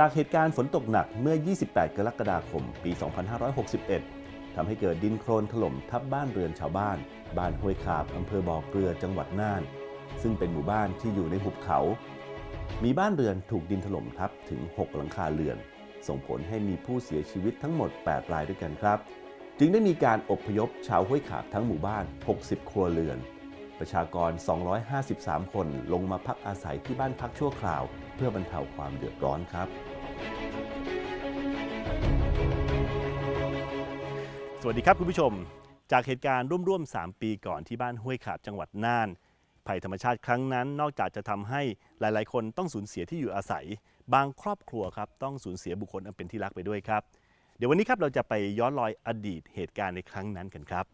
จากเหตุการณ์ฝนตกหนักเมื่อ 28 กรกฎาคม ปี 2561 ทำให้เกิดดินโคลนถล่มทับบ้านเรือนชาวบ้าน บ้านห้วยขาบอำเภอบ่อเกลือจังหวัดน่าน ซึ่งเป็นหมู่บ้านที่อยู่ในหุบเขา มีบ้านเรือนถูกดินถล่มทับถึง 6 หลังคาเรือน ส่งผลให้มีผู้เสียชีวิตทั้งหมด 8 รายด้วยกันครับ จึงได้มีการอบพยพชาวห้วยขาบทั้งหมู่บ้าน 60 ครัวเรือน ประชากร 253 คนลงมาพักอาศัยที่บ้านพักชั่วคราว เพื่อบรรเทาความเดือดร้อนครับ สวัสดีครับคุณผู้ชม จากเหตุการณ์ร่วมๆ 3 ปีก่อนที่บ้านห้วยขาบจังหวัดน่าน ภัยธรรมชาติครั้งนั้น นอกจากจะทำให้หลายๆ คนต้องสูญเสียที่อยู่อาศัย บางครอบครัวครับต้องสูญเสียบุคคลอันเป็นที่รักไปด้วยครับ เดี๋ยววันนี้ครับเราจะไปย้อนรอยอดีตเหตุการณ์ในครั้งนั้นกันครับ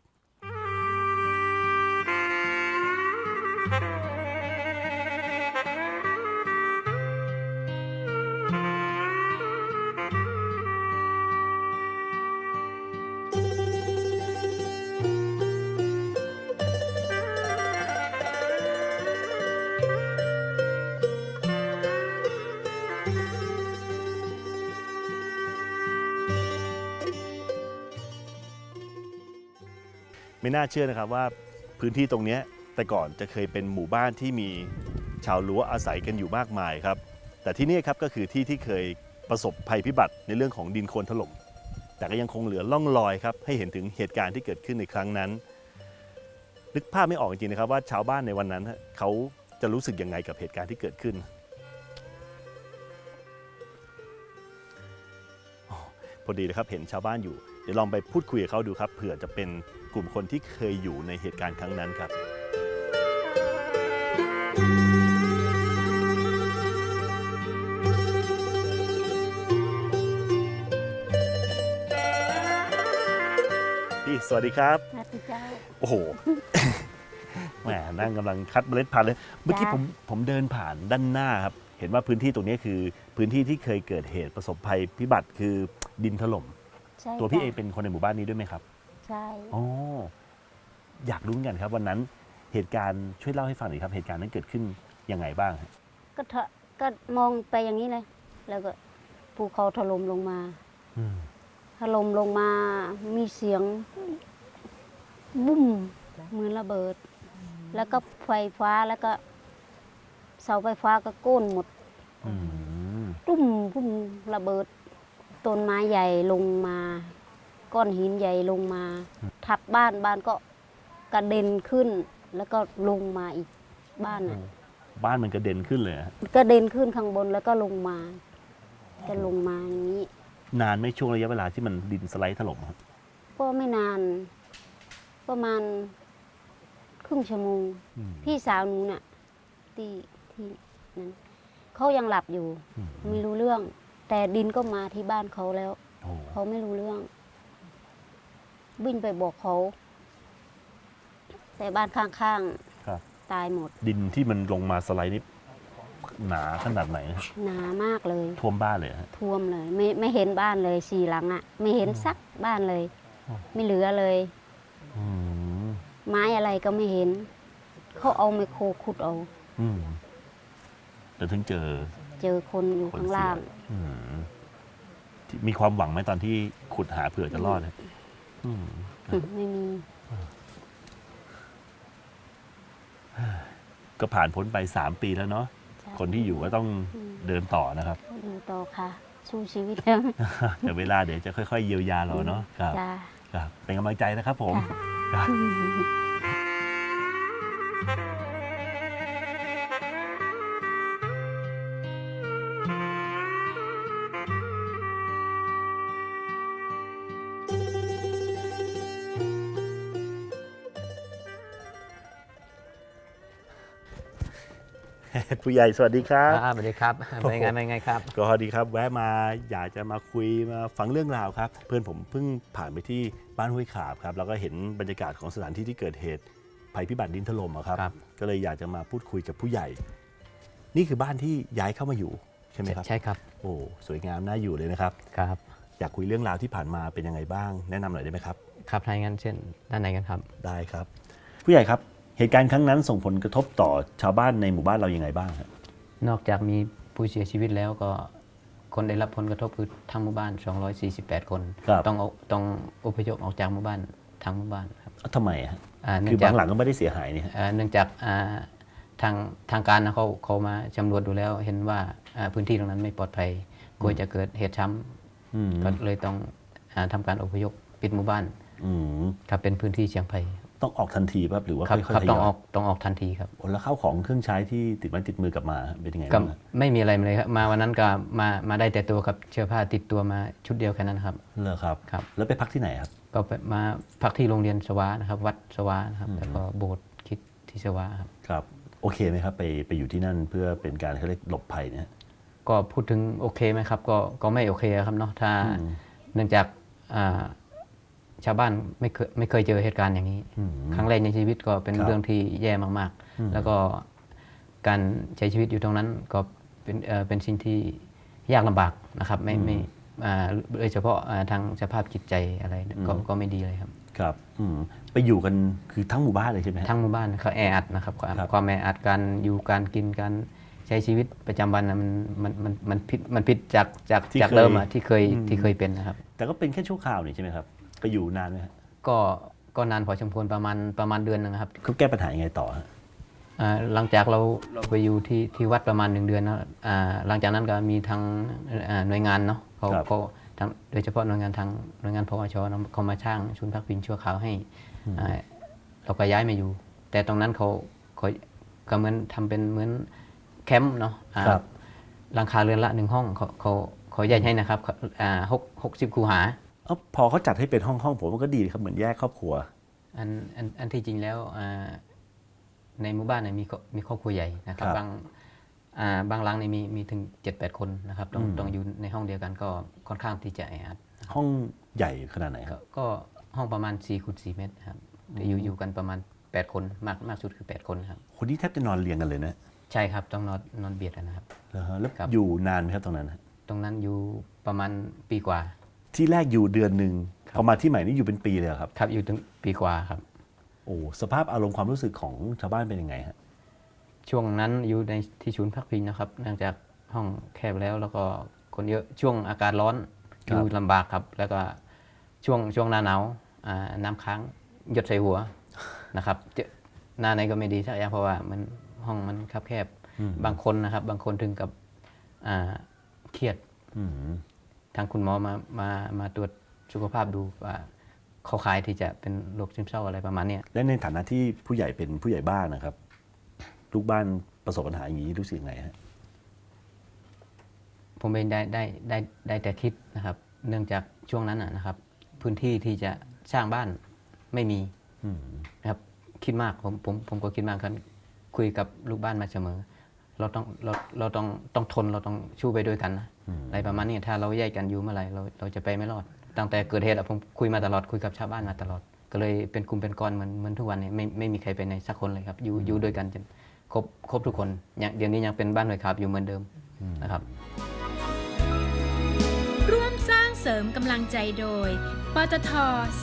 ไม่น่าเชื่อนะครับว่าพื้นที่ตรงนี้ แต่ก่อนจะเคยเป็นหมู่บ้านที่มีชาวรั้วอาศัยกันอยู่มากมายครับ แต่ที่นี่ครับก็คือที่ที่เคยประสบภัยพิบัติในเรื่องของดินโคลนถล่ม แต่ก็ยังคงเหลือล่องรอยครับให้เห็นถึงเหตุการณ์ที่เกิดขึ้นในครั้งนั้น นึกภาพไม่ออกจริงๆนะครับว่าชาวบ้านในวันนั้นเขาจะรู้สึกยังไงกับเหตุการณ์ที่เกิดขึ้น พอดีนะครับเห็นชาวบ้านอยู่ เดี๋ยวลองไปพูดคุยกับเขาดูครับเผื่อจะเป็นกลุ่มคนที่เคยอยู่ในเหตุการณ์ครั้งนั้นครับ วัสดีครับนัดเจ้าโอ้โหแหมนั่งกำลังคัดเมล็ดพันธุ์เลย เมื่อกี้จ้ะผมผมเดินผ่านด้านหน้าครับ เห็นว่าพื้นที่ตรงนี้คือพื้นที่ที่เคยเกิดเหตุประสบภัยพิบัติคือดินถล่ม ใช่ตัวพี่เอจ้ะงเป็นคนในหมู่บ้านนี้ด้วยไหมครับ ใช่ อ๋อ อยากรู้เหมือนกันครับ วันนั้นเหตุการณ์ช่วยเล่าให้ฟังหน่อยครับ เหตุการณ์นั้นเกิดขึ้นยังไงบ้างฮะก็เถอะก็มองไปอย่างนี้เลย แล้วก็ภูเขาถล่มลงมา อืมถ ล่มลงมามีเสียงบุ้มเหมือนระเบิด แล้วก็ไฟฟ้าแล้วก็ เสาไฟฟ้าก็โก้นหมดอืมตุ้มปุ้มระเบิดต้นไม้ใหญ่ลงมา ก้อนหินใหญ่ลงมา ทับบ้านบ้านก็กระเด็นขึ้น แล้วก็ลงมาอีกบ้านน่ะบ้านมันกระเด็นขึ้นเลยฮะกระเด็นขึ้นข้างบนแล้วก็ลงมาก็ลงมาอย่างนี้ นานไหม่ช่วงระยะเวลาที่มันดินสไลด์ถล่มครับก็ไม่นาน ประมาณครึ่งชั่วโมง อืม พี่สาวหนูน่ะที่ที่นั้นเขายังหลับอยู่ อืม ไม่รู้เรื่อง แต่ดินก็มาที่บ้านเขาแล้ว โอ้เขาไม่รู้เรื่อง วิ่งไปบอกเขา แต่บ้านข้างครับ ๆ ตายหมด ดินที่มันลงมาสไลด์นี่ หนาขนาดไหนฮะหนามากเลย ท่วมบ้านเลยฮะ ท่วมเลย ไม่ไม่เห็นบ้านเลยสี่หลังอะไม่เห็นสักบ้านเลย อ๋อ ไม่เหลือเลย อืมไม้อะไรก็ไม่เห็น เขาเอาไมโครขุดเอา อืมแต่ถึงเจอเจอคนอยู่คนข้างเสียล่างอืมที่มีความหวังไหมตอนที่ขุดหาเผื่อจะรอดนะอืม ไม่มี ก็ผ่านพ้นไปสามปีแล้วเนาะใช่ คนที่อยู่ก็ต้องอืมเดินต่อนะครับ อยู่ต่อค่ะ สู้ชีวิตแล้วแต่เวลาเดี๋ยวจะค่อยๆเยียวยาเราเนาะครับจ้าครับ เป็นกำลังใจนะครับผมค่ะ ครับผู้ใหญ่สวัสดีครับครับสวัสดีครับเป็นไงเป็นไงครับ ก็ดีครับ แวะมาอยากจะมาคุยมาฟังเรื่องราวครับ เพื่อนผมเพิ่งผ่านไปที่บ้านห้วยขาบครับแล้วก็เห็นบรรยากาศของสถานที่ที่เกิดเหตุภัยพิบัติดินถล่มอะครับครับ ก็เลยอยากจะมาพูดคุยกับผู้ใหญ่ นี่คือบ้านที่ย้ายเข้ามาอยู่ใช่ไหมครับใช่ครับ โอ้สวยงามน่าอยู่เลยนะครับครับ อยากคุยเรื่องราวที่ผ่านมาเป็นยังไงบ้าง แนะนำหน่อยได้ไหมครับครับถ้าอย่างนั้นเช่นด้านไหนกันครับ ได้ครับ ผู้ใหญ่ครับ เหตุการณ์ครั้งนั้นส่งผลกระทบต่อชาวบ้านในหมู่บ้านเรายังไงบ้างครับนอกจากมีผู้เสียชีวิตแล้วก็คนได้รับผลกระทบคือทั้งหมู่บ้าน 248 คนครับต้องเอาต้องอพยพออกจากหมู่บ้านทั้งหมู่บ้านครับเอ้าทำไมอะฮะอ่าเนื่คือองจาบากงหลังก็ไม่ได้เสียหายนี่ฮะอ่าเนื่องจากอ่าทางทางการนะเขาเขามาสำรวจดูแล้ว เห็นว่าอ่าพื้นที่ตรงนั้นไม่ปลอดภัยกลัวจะเกิดเหตุช้อืมำก็เลยต้องอาทำการอพยพปิดหมู่บ้านอืมครับเป็นพื้นที่เสี่ยงภัย ต้องออกทันทีป่ะหรือว่าครับค่อยครับๆทยต้องอออยกต้องออกทันทีครับ โอ้แล้วข้าวของเครื่องใช้ที่ติดไม้ติดมือกลับมาเป็นยังไงก็บ้างฮะไม่มีอะไรมาเลยครับ มาวันนั้นก็มามาได้แต่ตัวครับเสื้อผ้าติดตัวมาชุดเดียวแค่นั้นครับ เหรอครับ ครับ แล้วไปพักที่ไหนครับ ก็ไปมาพักที่โรงเรียนสวานะครับ วัดสวานะครับ แล้วก็โบสถ์คริดที่สวาครับ ครับ โอเคไหมครับไปไปอยู่ที่นั่นเพื่อเป็นการเขาเรียกหลบภัยเนี่ย ก็พูดถึงโอเคไหมครับ ก็ก็ไม่โอเคครับเนาะถ้าอืมเนื่องจากอ่า ชาวบ้านไม่เคยไม่เคยเจอเหตุการณ์อย่างนี้อืมครั้งแรกในชีวิตก็เป็นครับเรื่องที่แย่มากอืมๆแล้วก็การใช้ชีวิตอยู่ตรงนั้นก็เป็นเอ่อเป็นสิ่งที่ยากลำบากนะครับ ไม่ไม่อ่าโดยเฉพาะอ่าทางสภาพจิตใจอะไรก็ก็ไม่ดีเลยครับครับอืมไปอยู่กันคือทั้งหมู่บ้านเลยใช่ไหมฮะทั้งหมู่บ้านเขาแออัดนะครับความครับความแออัดการอยู่การกินการใช้ชีวิตประจำวันนะมันมันมันมันผิดมันผิดจากจากจากเดิมอะที่เคยที่เคยเป็นนะครับ แต่ก็เป็นแค่ชั่วคราวนี่ใช่ไหมครับ ไปอยู่นานไหมฮะก็ก็นานพอสมควรประมาณประมาณเดือนหนึงครับเขาแก้ปัญหายังไงต่อฮะอ่าหลังจากเราเราไปอยู่ที่ที่วัดประมาณหนึ่งเดือนนะอ่าหลังจากนั้นก็มีทางอ่าหน่วยงานเนาะเขาเขาทางโดยเฉพาะหน่วยงานทางหน่วยงานพอชเนอะเขามาช่างชุนย์พักพิงชั่วคราวให้อ่าเราก็ย้ายมาอยู่ แต่ตรงนั้นเขาเขาก็เหมือนทำเป็นเหมือนแคมป์เนาะอ่า ครับ หลังคาเรือนละหนึ่งห้องเขาเขาเขาแยกให้นะครับเขาอ่าหกหกสิบคูหา เอ้าพอเขาจัดให้เป็นห้องห้องๆผมมันก็ดีครับเหมือนแยกครอบครัว อันอันอันที่จริงแล้วอ่าในหมู่บ้านเนี่ยมีครอบมีครอบครัวใหญ่นะครับครับบางอ่าบางหลังเนี่ยมีมีถึง7จ็ดแปดคนนะครับต้องอืมต้องอยู่ในห้องเดียวกันก็ค่อนข้างที่จะแออัดห้องใหญ่ขนาดไหนคก็รับก็ห้องประมาณ4ี่คูณสเมตรครับแต่อยู่อยู่กันประมาณ 8 คนมากมากสุดคือ 8 คนครับคนที่แทบจะนอนเรียงกันเลยนะใช่ครับต้องนอนนอนเบียดกันนะครับเหรอฮะแล้วครับอยู่นานไหมครับตรงนั้นฮะตรงนั้นอยู่ประมาณปีกว่า ที่แรกอยู่เดือนหนึ่งครับพอมาที่ใหม่นี่อยู่เป็นปีเลยเหรอครับ ครับอยู่ถึงปีกว่าครับ โอ้สภาพอารมณ์ความรู้สึกของชาวบ้านเป็นยังไงฮะช่วงนั้นอยู่ในที่ศูนย์พักพิงนะครับเนื่องจากห้องแคบแล้วแล้วก็คนเยอะช่วงอากาศร้อนอยู่ลำบากครับ แล้วก็ช่วงช่วงหน้าหนาวอ่าน้ำค้างหยดใส่หัวนะครับเจอหน้าไหนก็ไม่ดีสักอย่างเพราะว่ามันห้องมันคับแคบอืมบางคนนะครับ บางคนถึงกับอ่าเครียดอืม ทางคุณหมอมามามาตรวจสุขภาพดูว่าเขาคล้ายที่จะเป็นโรคซึมเศร้าอะไรประมาณเนี้ยและในฐานะที่ผู้ใหญ่เป็นผู้ใหญ่บ้านนะครับ ลูกบ้านประสบปัญหาอย่างนี้รู้สึกยังไงฮะผมเองได้ได้ได้ได้แต่คิดนะครับ เนื่องจากช่วงนั้นนะนะครับ พื้นที่ที่จะสร้างบ้านไม่มีอืมนะครับคิดมากผมผมผมก็คิดมากกันคุยกับลูกบ้านมาเสมอ เราต้องเราเราต้องต้องทนเราต้องชู้ไปด้วยกันนะอืมอะไรประมาณนี้ถ้าเราแยกกันอยู่เมื่อไหร่เราเราจะไปไม่รอด ตั้งแต่เกิดเหตุอะผมคุยมาตลอดคุยกับชาวบ้านมาตลอด ก็เลยเป็นกลุ่มเป็นก้อนเหมือนเหมือนทุกวันนี้ไม่ไม่มีใครไปไหนสักคนเลยครับ อยู่อยู่ด้วยกันจนครบครบทุกคนยังเดี๋ยวนี้ยังเป็นบ้านหน่วยขาบอยู่เหมือนเดิมนะครับร่วมสร้างเสริมกำลังใจโดย ปตท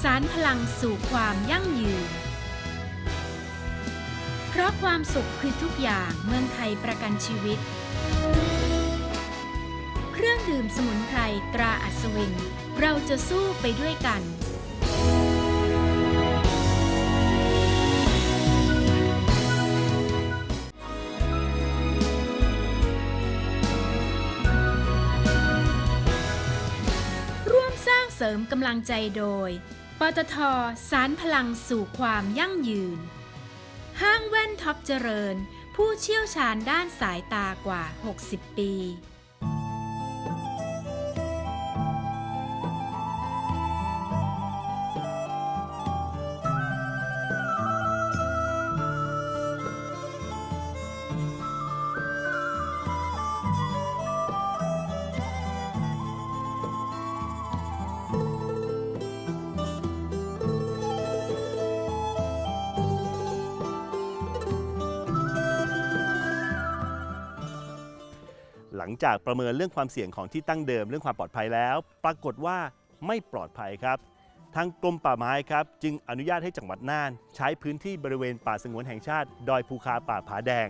สารพลังสู่ความยั่งยืนเพ ราะความสุขคือทุกอย่างเมืองไทยประกันชีวิต เครื่องดื่มสมุนไพรตราอัศวิน เราจะสู้ไปด้วยกันร่วมสร้างเสริมกำลังใจโดย ปตทสารพลังสู่ความยั่งยืน ห้างแว่นท็อปเจริญ ผู้เชี่ยวชาญด้านสายตากว่า 60 ปี จากประเมินเรื่องความเสี่ยงของที่ตั้งเดิมเรื่องความปลอดภัยแล้ว ปรากฏว่าไม่ปลอดภัยครับ ทางกรมป่าไม้ครับ จึงอนุญาตให้จังหวัดน่าน ใช้พื้นที่บริเวณป่าสงวนแห่งชาติ ดอยภูคาป่าผาแดง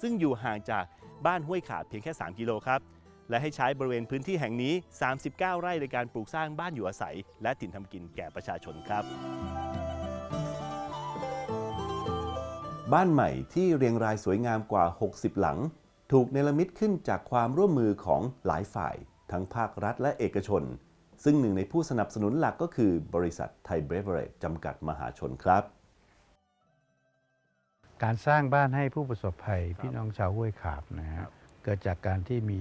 ซึ่งอยู่ห่างจากบ้านห้วยขาบเพียงแค่ 3 กิโลครับและให้ใช้บริเวณพื้นที่แห่งนี้ 39 ไร่ในการปลูกสร้างบ้านอยู่อาศัย และถิ่นทำกินแก่ประชาชนครับ บ้านใหม่ที่เรียงรายสวยงามกว่า 60 หลัง ถูกเนรมิตขึ้นจากความร่วมมือของหลายฝ่าย ทั้งภาครัฐและเอกชน ซึ่งหนึ่งในผู้สนับสนุนหลักก็คือบริษัทไทยเบรเวอเรจจำกัดมหาชนครับ การสร้างบ้านให้ผู้ประสบภัยพี่น้องชาวห้วยขาบนะฮะเกิดจากการที่มี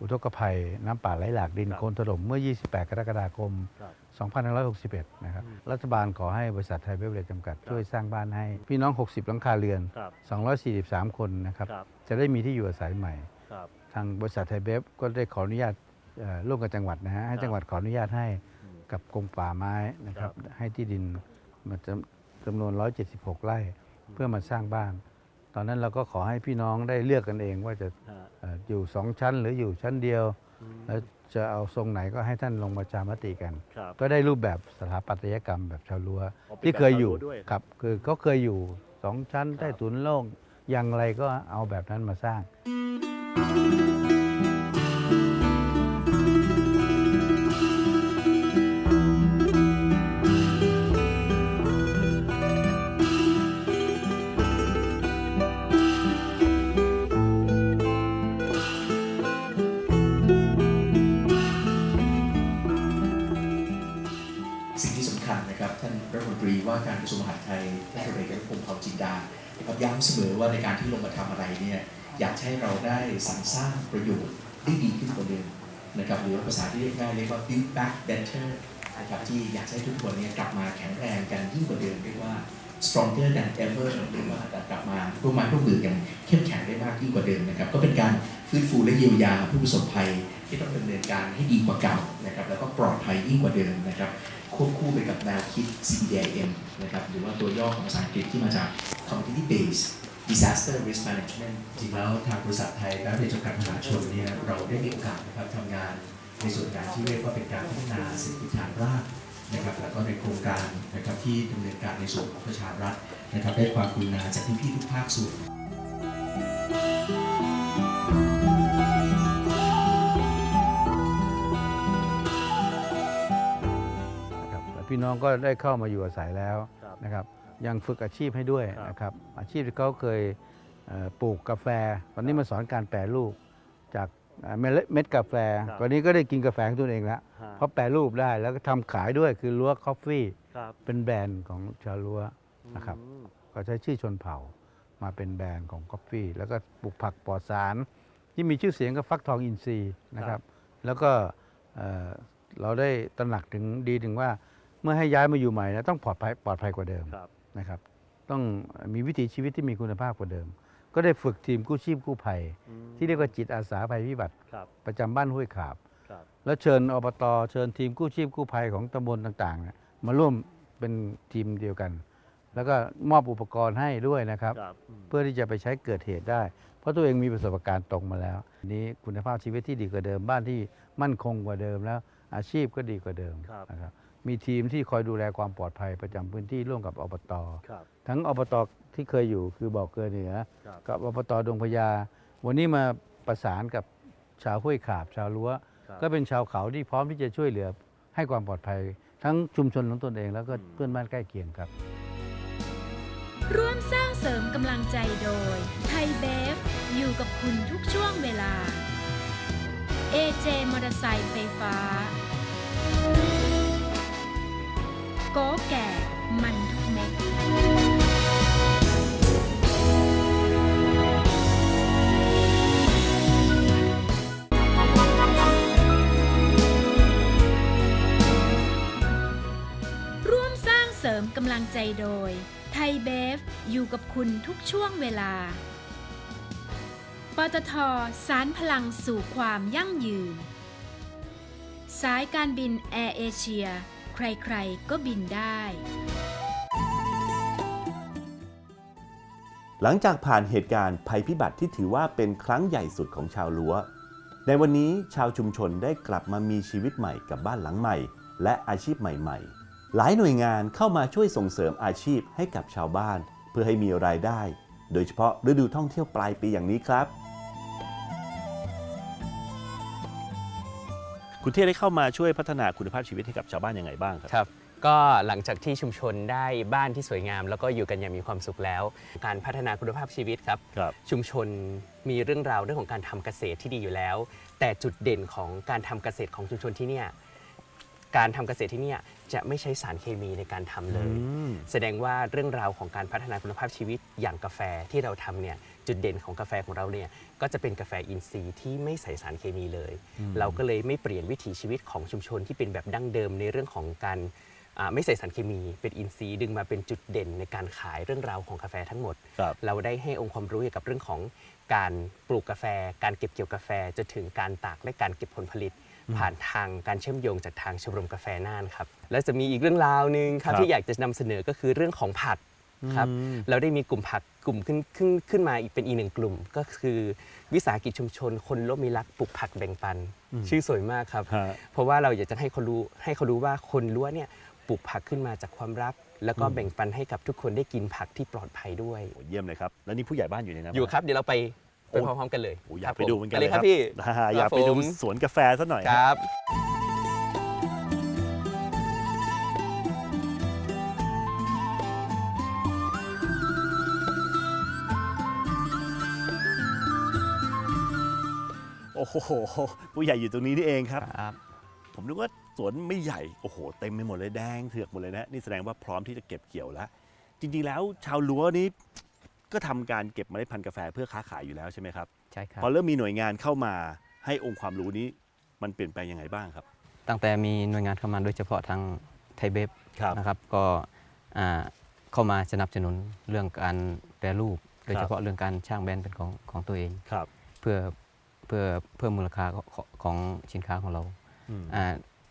อุทกภัยน้ำป่าไหลหลากดินครับโคลนถล่มเมื่อ 28 กรกฎาคมครับ 2561 นะครับ รัฐบาลขอให้บริษัทไทยเบเวอเรจจำกัดช่วยสร้างบ้านให้ พี่น้อง 60 หลังคาเรือน ครับ243 คนนะครับ ครับจะได้มีที่อยู่อาศัยใหม่ ครับทางบริษัทไทยเบฟก็ได้ขออนุญาตเอ่อร่วมกับจังหวัดนะฮะให้จังหวัดขออนุญาตให้กับกรมป่าไม้นะครับให้ที่ดินมาจำจำนวน 176 ไร่เพื่อมาสร้างบ้าน ตอนนั้นเราก็ขอให้พี่น้องได้เลือกกันเองว่าจะเอ่ออยู่สองชั้นหรืออยู่ชั้นเดียวแล้ว จะเอาทรงไหนก็ให้ท่านลงประชามติกัน ครับ ก็ได้รูปแบบสถาปัตยกรรมแบบชาวลัวอ๋อเป็นที่เคยอยู่แบบชาวรั้วด้วยครับ คือเขาเคยอยู่สองชั้นใต้ถุนโล่งอย่างไรก็เอาแบบนั้นมาสร้างสิ่ง นะครับย้ำเสมอว่าในการที่ลงมาทำอะไรเนี่ยอยากให้เราได้สรรสร้างประโยชน์ได้ดีขึ้นกว่าเดิมนะครับหรือว่าภาษาที่เรียกง่ายเรียกว่า build back better นะครับที่อยากให้ทุกคนเนี่ยกลับมาแข็งแรงกันยิ่งกว่าเดิมเรียกว่า stronger than ever เรียกว่ากลับมาร่วมไม้ร่วมมือกันเข้มแข็งได้มากยิ่งกว่าเดิมนะครับก็เป็นการฟื้นฟูและเยียวยาผู้ประสบภัย ที่ต้องดำเนินการให้ดีกว่าเก่านะครับแล้วก็ปลอดภัยยิ่งกว่าเดิมนะครับควบคู่ไปกับแนวคิด CDIM นะครับหรือว่าตัวย่อของภาษาอังกฤษที่มาจาก Community Based Disaster Risk Management จริงแล้วทางบริษัทไทยและในจำกัดมหาชนเนี่ยเราได้มีโอกาสนะครับทำงานในส่วนการที่เรียกว่าเป็นการพัฒนาเศรษฐกิจฐานรากนะครับแล้วก็ในโครงการนะครับที่ดำเนินการในส่วนของประชารัฐนะครับได้ความกรุณาจากพี่ๆทุกภาคส่วน พี่น้องก็ได้เข้ามาอยู่อาศัยแล้วครับนะครับ ยังฝึกอาชีพให้ด้วยครับนะครับ อาชีพที่เขาเคยเอ่อปลูกกาแฟ ตอนนี้มาสอนการแปรรูปจากเอ่อเมล็ดเม็ดกาแฟ ครับ ตอนนี้ก็ได้กินกาแฟของตัวเองแล้วเพราะแปรรูปได้แล้วก็ทำขายด้วยคือลัวคอฟฟี่ครับเป็นแบรนด์ของชาวลัว นะครับ อืมก็ใช้ชื่อชนเผ่ามาเป็นแบรนด์ของกาแฟแล้วก็ปลูกผักปลอดสาร ที่มีชื่อเสียงก็ฟักทองอินทรีย์นะครับ แล้วก็เอ่อเราได้ตระหนักถึงดีถึงว่าเมื่อให้ย้ายมาอยู่ใหม่นะต้องปลอดภัยปลอดภัยกว่าเดิมครับ นะครับ ต้องมีวิถีชีวิตที่มีคุณภาพกว่าเดิม ก็ได้ฝึกทีมกู้ชีพกู้ภัย อืมที่เรียกว่าจิตอาสาภัยพิบัติ ครับประจำบ้านห้วยขาบ ครับแล้วเชิญอบตเชิญทีมกู้ชีพกู้ภัยของตำบลต่างๆเนี่ยมาร่วมเป็นทีมเดียวกัน แล้วก็มอบอุปกรณ์ให้ด้วยนะครับ ครับอืมเพื่อที่จะไปใช้เกิดเหตุได้ เพราะตัวเองมีประสบการณ์ตรงมาแล้วทีนี้คุณภาพชีวิตที่ดีกว่าเดิมบ้านที่มั่นคงกว่าเดิมแล้ว อาชีพก็ดีกว่าเดิมครับนะครับ มีทีมที่คอยดูแลความปลอดภัยประจำพื้นที่ร่วมกับอบต ครับ ทั้งอบตที่เคยอยู่คือบอกเกลือเหนือ ครับ กับอบตดงพญาวันนี้มาประสานกับชาวห้วยขาบชาวรั้วครับ ก็เป็นชาวเขาที่พร้อมที่จะช่วยเหลือให้ความปลอดภัย ทั้งชุมชนของตนเองแล้วก็อืม เพื่อนบ้านใกล้เคียงครับ ร่วมสร้างเสริมกำลังใจโดย ไทยเบฟ อยู่กับคุณทุกช่วงเวลา AJ มอเตอร์ไซค์ไฟฟ้า โกแก่มันทุกเม็ดร่วมสร้างเสริมกำลังใจโดย ไทยเบฟ อยู่กับคุณทุกช่วงเวลา ปตทสารพลังสู่ความยั่งยืน สายการบินแอร์เอเชีย ใครๆ ก็บินได้ หลังจากผ่านเหตุการณ์ภัยพิบัติที่ถือว่าเป็นครั้งใหญ่สุดของชาวลัว ในวันนี้ชาวชุมชนได้กลับมามีชีวิตใหม่กับบ้านหลังใหม่ และอาชีพใหม่ ๆ หลายหน่วยงานเข้ามาช่วยส่งเสริมอาชีพให้กับชาวบ้าน เพื่อให้มีรายได้ โดยเฉพาะฤดูท่องเที่ยวปลายปีอย่างนี้ครับ คุณเทพได้เข้ามาช่วยพัฒนาคุณภาพชีวิตให้กับชาวบ้านยังไงบ้างครับ ครับ ก็หลังจากที่ชุมชนได้บ้านที่สวยงาม แล้วก็อยู่กันอย่างมีความสุขแล้ว การพัฒนาคุณภาพชีวิตครับ ครับ ชุมชนมีเรื่องราวเรื่องของการทำเกษตรที่ดีอยู่แล้ว แต่จุดเด่นของการทำเกษตรของชุมชนที่เนี่ยการทำเกษตรที่เนี่ยจะไม่ใช้สารเคมีในการทำเลยอืมแสดงว่าเรื่องราวของการพัฒนาคุณภาพชีวิตอย่างกาแฟที่เราทำเนี่ย จุดเด่นของกาแฟของเราเนี่ยก็จะเป็นกาแฟอินทรีย์ที่ไม่ใส่สารเคมีเลย เราก็เลยไม่เปลี่ยนวิถีชีวิตของชุมชนที่เป็นแบบดั้งเดิมในเรื่องของการอ่าไม่ใส่สารเคมีเป็นอินทรีย์ดึงมาเป็นจุดเด่นในการขายเรื่องราวของกาแฟทั้งหมดครับเราได้ให้องค์ความรู้เกี่ยวกับเรื่องของการปลูกกาแฟ การเก็บเกี่ยวกาแฟจนถึงการตากและการเก็บผลผลิต ผ่านทางการเชื่อมโยงจากทางชมรมกาแฟน่านครับและจะมีอีกเรื่องราวหนึ่งครับครับที่อยากจะนำเสนอก็คือเรื่องของผัก ครับอืมเราได้มีกลุ่มผักกลุ่มขึ้นขึ้นขึ้นมาอีกเป็นอีกหนึ่งกลุ่ม ก็คือวิสาหกิจชุมชน คนร่วมมีรักปลูกผักแบ่งปัน ชื่อสวยมากครับ ฮะ เพราะว่าเราอยากจะให้เขารู้ให้เขารู้ว่าคนรั้วเนี่ยปลูกผักขึ้นมาจากความรัก แล้วก็แบ่งปันให้กับทุกคนได้กินผักที่ปลอดภัยด้วย โอ้เยี่ยมเลยครับ แล้วนี่ผู้ใหญ่บ้านอยู่ในนั้นอยู่ไหมครับเดี๋ยวเราไปไปโอ้ พร้อมๆกันเลยโอ้อยากคไปรับดูเหมือนกันเลยครับเลยพี่ฮ่าอยากไปดูผมสวนกาแฟซะหน่อยคฮะรับ โอ้โหผู้ใหญ่อยู่ตรงนี้นี่เองครับ ครับ ผมนึกว่าสวนไม่ใหญ่ โอ้โห เต็มไปหมดเลยแดงเถือกหมดเลยนะ นี่แสดงว่าพร้อมที่จะเก็บเกี่ยวแล้ว จริงๆแล้วชาวรั้วนี้ก็ทำการเก็บเมล็ดพันธุ์กาแฟเพื่อค้าขายอยู่แล้วใช่ไหมครับ ใช่ครับ พอเริ่มมีหน่วยงานเข้ามาให้องค์ความรู้นี้มันเปลี่ยนแปลงยังไงบ้างครับ ตั้งแต่มีหน่วยงานเข้ามาโดยเฉพาะทางไทยเบฟครับ นะครับก็อ่าเข้ามาสนับสนุนเรื่องการแปรรูป โดยเฉพาะเรื่องการช่างแบรนด์เป็นของของตัวเอง ครับ เพื่อ เพื่อเพิ่มมูลค่าของของสินค้าของเราอืมอ่า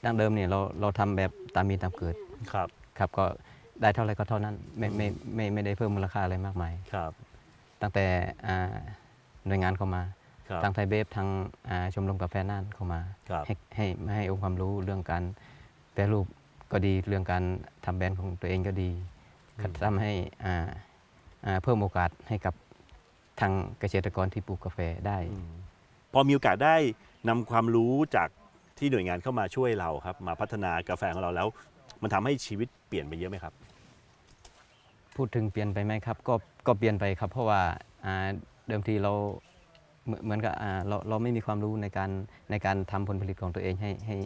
ดั้งเดิมเนี่ยเราเราทำแบบตามมีตามเกิดครับครับก็ได้เท่าไหรก็เท่านั้นไม่ไม่ไม่ไม่ได้เพิ่มมูลค่าอะไรมากมายครับ ตั้งแต่อ่าหน่วยงานเข้ามาครับทางไทยเบฟทางอ่าชมรมกาแฟน่านเข้ามาครับให้ให้มาให้องค์ความรู้เรื่องการแปรรูปก็ดีเรื่องการทำแบรนด์ของตัวเองก็ดีก็ทำให้อ่าอ่าเพิ่มโอกาสให้กับทางเกษตรกรที่ปลูกกาแฟได้ พอมีโอกาสได้นำความรู้จากที่หน่วยงานเข้ามาช่วยเราครับมาพัฒนากาแฟของเราแล้ว มันทำให้ชีวิตเปลี่ยนไปเยอะไหมครับ พูดถึงเปลี่ยนไปไหมครับ ก็ก็เปลี่ยนไปครับ เพราะว่าอ่าเดิมทีเราเหมือนเหมือนกับอ่าเราเราไม่มีความรู้ในการในการทำผลผลิตของตัวเองให้ให้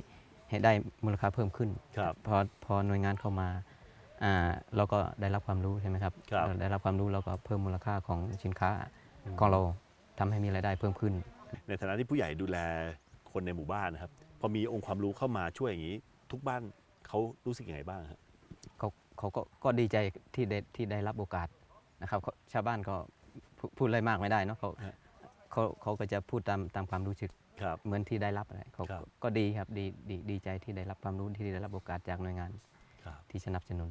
ให้ได้มูลค่าเพิ่มขึ้นครับพอพอหน่วยงานเข้ามาอ่าเราก็ได้รับความรู้ใช่ไหมครับครับเราได้รับความรู้เราก็เพิ่มมูลค่าของสินค้าของเราทำให้มีรายได้เพิ่มขึ้น ในฐานะที่ผู้ใหญ่ดูแลคนในหมู่บ้านนะครับ พอมีองค์ความรู้เข้ามาช่วยอย่างนี้ ทุกบ้านเขารู้สึกยังไงบ้างครับเขาเขาก็ก็ดีใจที่ได้ที่ได้รับโอกาสนะครับเขาชาวบ้านก็พูพูดอะไรมากไม่ได้เนาะเขาฮะเขาเขาก็จะพูดตามตามความรู้สึกครับเหมือนที่ได้รับอะไรเขาครับก็ดีครับดีดีดีใจที่ได้รับความรู้ที่ได้รับโอกาสจากหน่วยงานครับที่สนับสนุน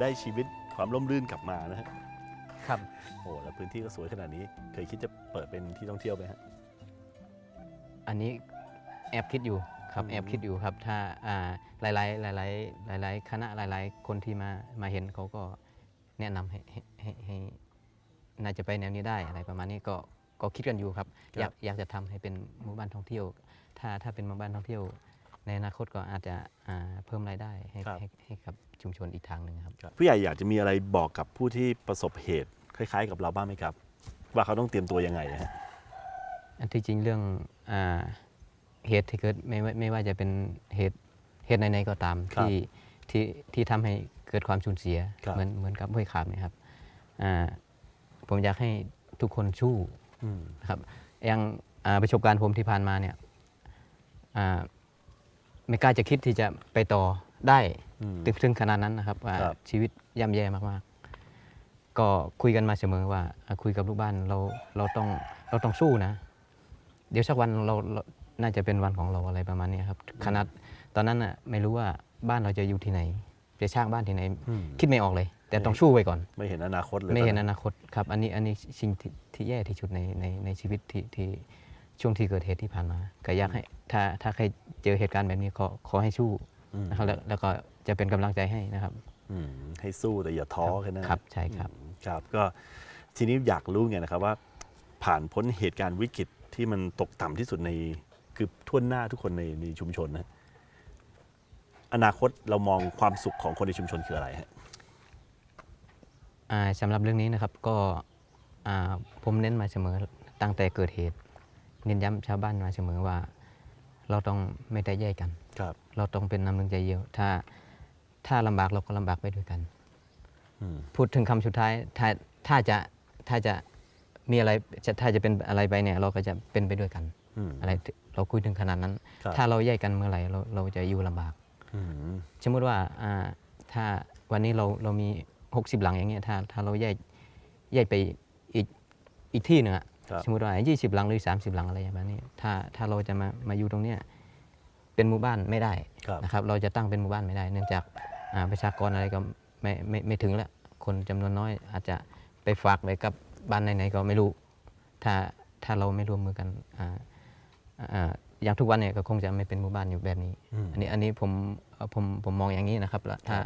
ได้ชีวิตความร่มรื่นกลับมานะฮะครับโอ้แล้วพื้นที่ก็สวยขนาดนี้ เคยคิดจะเปิดเป็นที่ท่องเที่ยวไหมฮะ อันนี้แอบคิดอยู่ครับอืม แอบคิดอยู่ครับถ้าอ่าหลาย ๆ หลายๆหลาย ๆ คณะหลาย ๆ คนที่มามาเห็นเขาก็แนะนำให้ให้ให้ให้น่าจะไปแนวนี้ได้อะไรประมาณนี้ก็ก็คิดกันอยู่ครับอยากอยากจะทำให้เป็นหมู่บ้านท่องเที่ยว ถ้าถ้าเป็นหมู่บ้านท่องเที่ยว ในอนาคตก็อาจจะอ่าเพิ่มรายได้ให้ครับ ให้ให้กับ ชุมชนอีกทางหนึ่งครับ ผู้ใหญ่อยากจะมีอะไรบอกกับผู้ที่ประสบเหตุคล้าย ๆ กับเราบ้างไหมครับ ว่าเขาต้องเตรียมตัวยังไงฮะอันที่จริงเรื่องอาเหตุที่เกิดไม่ว่าไม่ว่าจะเป็นเหตุเหตุไหนๆก็ตามครับที่ที่ที่ทำให้เกิดความสูญเสียครับ เหมือนเหมือนกับห้วยขาบเนะครับอ่าผมอยากให้ทุกคนสู้ อืม นะครับอย่างอ่าประสบการณ์ผมที่ผ่านมาเนี่ยอ่าไม่กล้าจะคิดที่จะไปต่อ ได้อืม ถึงถึงขนาดนั้นนะครับว่าครับ ชีวิตย่ำแย่มากๆ ก็คุยกันมาเสมอว่าอะคุยกับลูกบ้านเราเราต้องเราต้องสู้นะ เดี๋ยวสักวันเราเราน่าจะเป็นวันของเราอะไรประมาณนี้ครับขนาดตอนนั้นน่ะไม่รู้ว่าบ้านเราจะอยู่ที่ไหน จะสร้างบ้านที่ไหน อืมคิดไม่ออกเลย แต่ต้องสู้ไว้ก่อน ไม่เห็นอนาคตเลยไม่เห็นตอนาคตครับ อันนี้อันนี้สิ่งที่ที่แย่ที่สุดในในในชีวิตที่ที่ช่วงที่เกิดเหตุที่ผ่านมา ก็อยากให้ถ้าถ้าใครเจอเหตุการณ์แบบนี้ขอขอให้สู้อืม นะครับแล้วแล้วก็จะเป็นกำลังใจให้นะครับอืมให้สู้แต่อย่าท้อแค่นั้นครับใช่ครับอืมครับก็ทีนี้อยากรู้ไงนะครับว่า ผ่านพ้นเหตุการณ์วิกฤตที่มันตกต่ำที่สุดในคือทั่วหน้าทุกคนในในชุมชนนะอนาคตเรามองความสุขของคนในชุมชนคืออะไรฮะอ่าสำหรับเรื่องนี้นะครับก็อ่าผมเน้นมาเสมอตั้งแต่เกิดเหตุ เน้นย้ำชาวบ้านมาเสมอว่า เราต้องไม่ได้แยกกันครับ เราต้องเป็นน้ำหนึ่งใจเดียว ถ้าถ้าลำบากเราก็ลำบากไปด้วยกันอืมพูดถึงคำสุดท้าย ถ้าถ้าจะถ้าจะมีอะไรจะถ้าจะเป็นอะไรไปเนี่ย เราก็จะเป็นไปด้วยกันอืมอะไรที่เราคุยถึงขนาดนั้นครับถ้าเราแยกกันเมื่อไหร่เราเราจะอยู่ลำบากอืมสมมติว่าอ่าถ้าวันนี้เราเรามี60หลังอย่างเงี้ยถ้าถ้าเราแยกแยกไปอีกอีกที่หนึ่งอะครับสมมติว่า20หลังหรือ30หลังอะไรอย่างนี้ถ้าถ้าเราจะมามาอยู่ตรงเนี้ย เป็นหมู่บ้านไม่ได้ครับนะครับเราจะตั้งเป็นหมู่บ้านไม่ได้ เนื่องจากอ่าประชากรอะไรก็ไม่ไม่ไม่ถึงแล้วคนจำนวนน้อยอาจจะไปฝากไว้กับบ้านไหนๆก็ไม่รู้ ถ้าถ้าเราไม่ร่วมมือกันอ่าอ่าอย่างทุกวันเนี่ยก็คงจะไม่เป็นหมู่บ้านอยู่แบบนี้ อืม อันนี้อันนี้ผมเอ่อผมผมมองอย่างนี้นะครับแล้วถ้า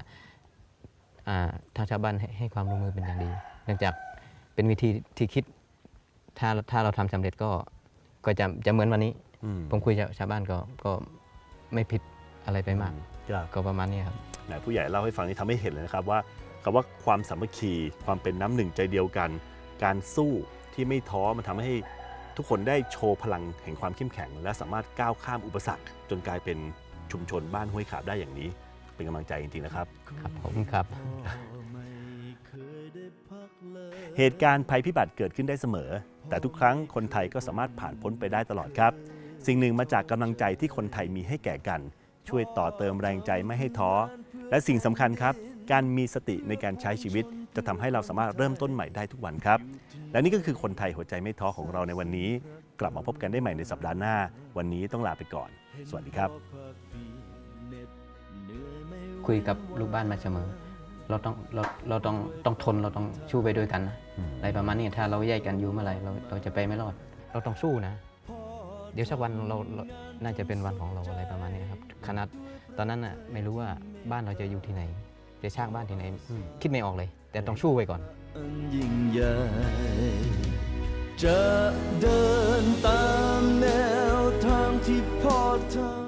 อ่าทางชาวบ้านให้ให้ความร่วมมือเป็นอย่างดี เนื่องจากเป็นวิธีที่คิดถ้าถ้าเราทำสำเร็จก็ก็จะจะเหมือนวันนี้ อืม ผมคุยกับชาวบ้านก็ก็ ไม่ผิดอะไรไปมาก ครับก็ประมาณนี้ครับไหนผู้ใหญ่เล่าให้ฟังนี่ทำให้เห็นเลยนะครับว่าคำว่าความสามัคคีความเป็นน้ำหนึ่งใจเดียวกัน การสู้ที่ไม่ท้อมันทำให้ทุกคนได้โชว์พลังแห่งความเข้มแข็ง และสามารถก้าวข้ามอุปสรรค จนกลายเป็นชุมชนบ้านห้วยขาบได้อย่างนี้ เป็นกำลังใจจริงๆนะครับ ครับผมครับ เหตุการณ์ภัยพิบัติเกิดขึ้นได้เสมอ แต่ทุกครั้งคนไทยก็สามารถผ่านพ้นไปได้ตลอดครับ สิ่งหนึ่งมาจากกำลังใจที่คนไทยมีให้แก่กัน ช่วยต่อเติมแรงใจไม่ให้ท้อ และสิ่งสำคัญครับ การมีสติในการใช้ชีวิต จะทำให้เราสามารถเริ่มต้นใหม่ได้ทุกวันครับ และนี่ก็คือคนไทยหัวใจไม่ท้อของเราในวันนี้ กลับมาพบกันได้ใหม่ในสัปดาห์หน้า วันนี้ต้องลาไปก่อน สวัสดีครับ คุยกับลูกบ้านมาเสมอ เราต้องเราเราต้องต้องทนเราต้องสู้ไปด้วยกันนะอะไรประมาณนี้ถ้าเราแยกกันอยู่เมื่อไหร่เราเราจะไปไม่รอด เราต้องสู้นะ เดี๋ยวสักวันเราน่าจะเป็นวันของเราอะไรประมาณนี้ครับขนาดตอนนั้นน่ะไม่รู้ว่าบ้านเราจะอยู่ที่ไหน จะสร้างบ้านที่ไหน คิดไม่ออกเลย แต่ต้องสู้ไว้ก่อนนยิ่งใหญ่จะเดินตามแนวทางที่พ่อทำ